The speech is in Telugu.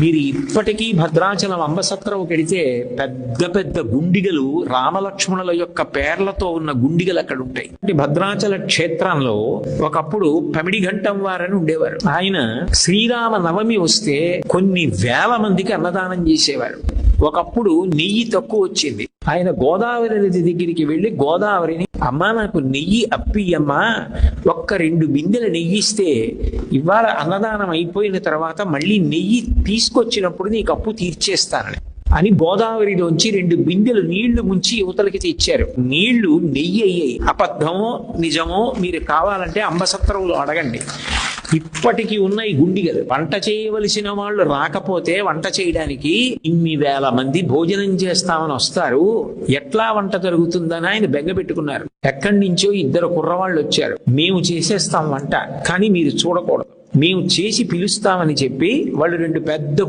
మీరు ఇప్పటికీ భద్రాచలం అంబసత్రం వెడితే పెద్ద పెద్ద గుండిగలు రామలక్ష్మణుల యొక్క పేర్లతో ఉన్న గుండిగలు అక్కడ ఉంటాయి. భద్రాచల క్షేత్రంలో ఒకప్పుడు పమిడి ఘంటం వారని ఉండేవారు. ఆయన శ్రీరామ నవమి వస్తే కొన్ని వేల మందికి అన్నదానం చేసేవారు. ఒకప్పుడు నెయ్యి తక్కువ వచ్చింది. ఆయన గోదావరి నది దగ్గరికి వెళ్ళి గోదావరిని అమ్మా నాకు నెయ్యి అప్పియమ్మా ఒక్క రెండు బిందెల నెయ్యి ఇస్తే ఇవాళ అన్నదానం అయిపోయిన తర్వాత మళ్ళీ నెయ్యి తీసుకొచ్చినప్పుడు నీకు అప్పు తీర్చేస్తానని. అని గోదావరిలోంచి రెండు బిందెలు నీళ్ళు ముంచి యువతలకి తెచ్చారు. నీళ్ళు నెయ్యి అయ్యాయి. అబద్ధమో నిజమో మీరు కావాలంటే అంబసత్రంలో అడగండి. ఇప్పటికీ ఉన్న ఈ గుండిగలు. వంట చేయవలసిన వాళ్ళు రాకపోతే వంట చేయడానికి ఇన్ని వేల మంది భోజనం చేస్తామని వస్తారు. ఎట్లా వంట జరుగుతుందని ఆయన బెంగ పెట్టుకున్నారు. ఎక్కడి నుంచో ఇద్దరు కుర్రవాళ్ళు వచ్చారు. మేము చేసేస్తాం వంట కానీ మీరు చూడకూడదు. మేము చేసి పిలుస్తామని చెప్పి వాళ్ళు రెండు పెద్ద